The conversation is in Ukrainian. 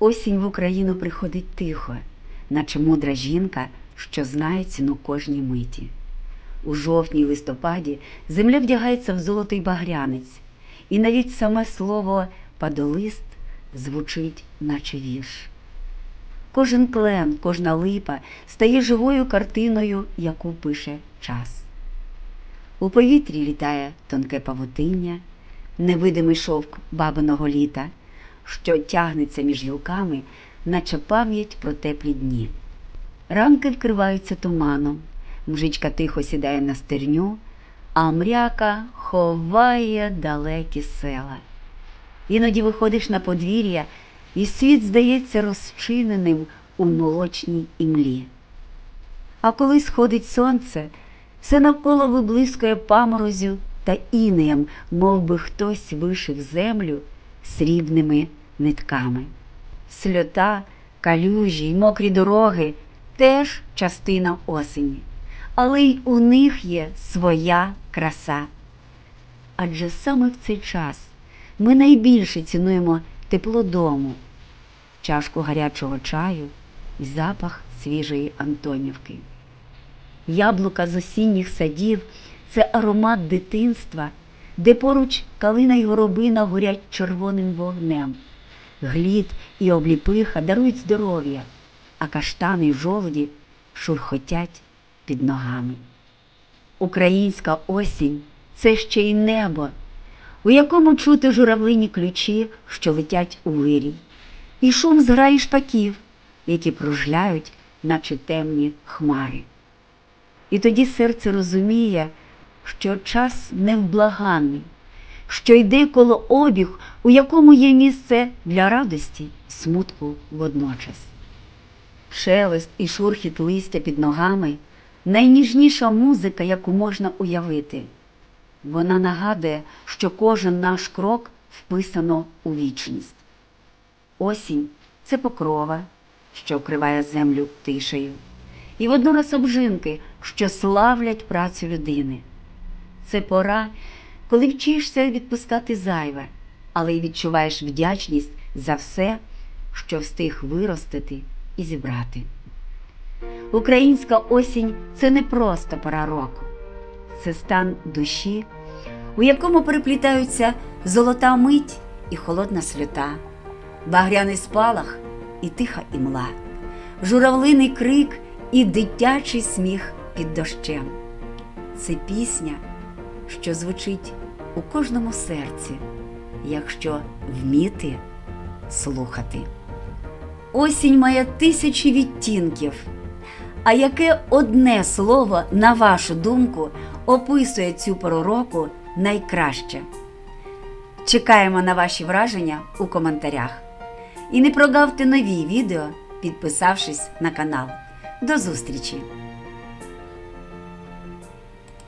Осінь в Україну приходить тихо, наче мудра жінка, що знає ціну кожній миті. У жовтні листопаді земля вдягається в золотий багрянець, і навіть саме слово падолист звучить, наче вірш. Кожен клен, кожна липа стає живою картиною, яку пише час. У повітрі літає тонке павутиння, невидимий шовк бабиного літа, що тягнеться між гілками, наче пам'ять про теплі дні. Ранки вкриваються туманом, мжичка тихо сідає на стерню, а мряка ховає далекі села. Іноді виходиш на подвір'я, і світ здається розчиненим у молочній імлі. А коли сходить сонце, все навколо виблискує паморозю та інеєм, мов би хтось вишив землю срібними нитками. Сльота, калюжі й мокрі дороги теж частина осені, але й у них є своя краса. Адже саме в цей час ми найбільше цінуємо тепло дому, чашку гарячого чаю і запах свіжої Антонівки. Яблука з осінніх садів це аромат дитинства, де поруч калина й горобина горять червоним вогнем. Глід і обліпиха дарують здоров'я, а каштани й жолоді шурхотять під ногами. Українська осінь це ще й небо, у якому чути журавлині ключі, що летять у вирій, і шум зграї шпаків, які пружляють, наче темні хмари. І тоді серце розуміє, що час невблаганний, що йде коло обіг, у якому є місце для радості смутку водночас. Шелест і шурхіт листя під ногами найніжніша музика, яку можна уявити. Вона нагадує, що кожен наш крок вписано у вічність. Осінь це покрова, що вкриває землю тишею, і воднораз обжинки, що славлять працю людини. Це пора, коли вчишся відпускати зайве, але й відчуваєш вдячність за все, що встиг виростити і зібрати. Українська осінь це не просто пора року, це стан душі, у якому переплітаються золота мить і холодна сльота, багряний спалах і тиха імла, журавлиний крик і дитячий сміх під дощем. Це пісня, що звучить у кожному серці, якщо вміти слухати. Осінь має тисячі відтінків. А яке одне слово, на вашу думку, описує цю пору року найкраще? Чекаємо на ваші враження у коментарях. І не прогавте нові відео, підписавшись на канал. До зустрічі!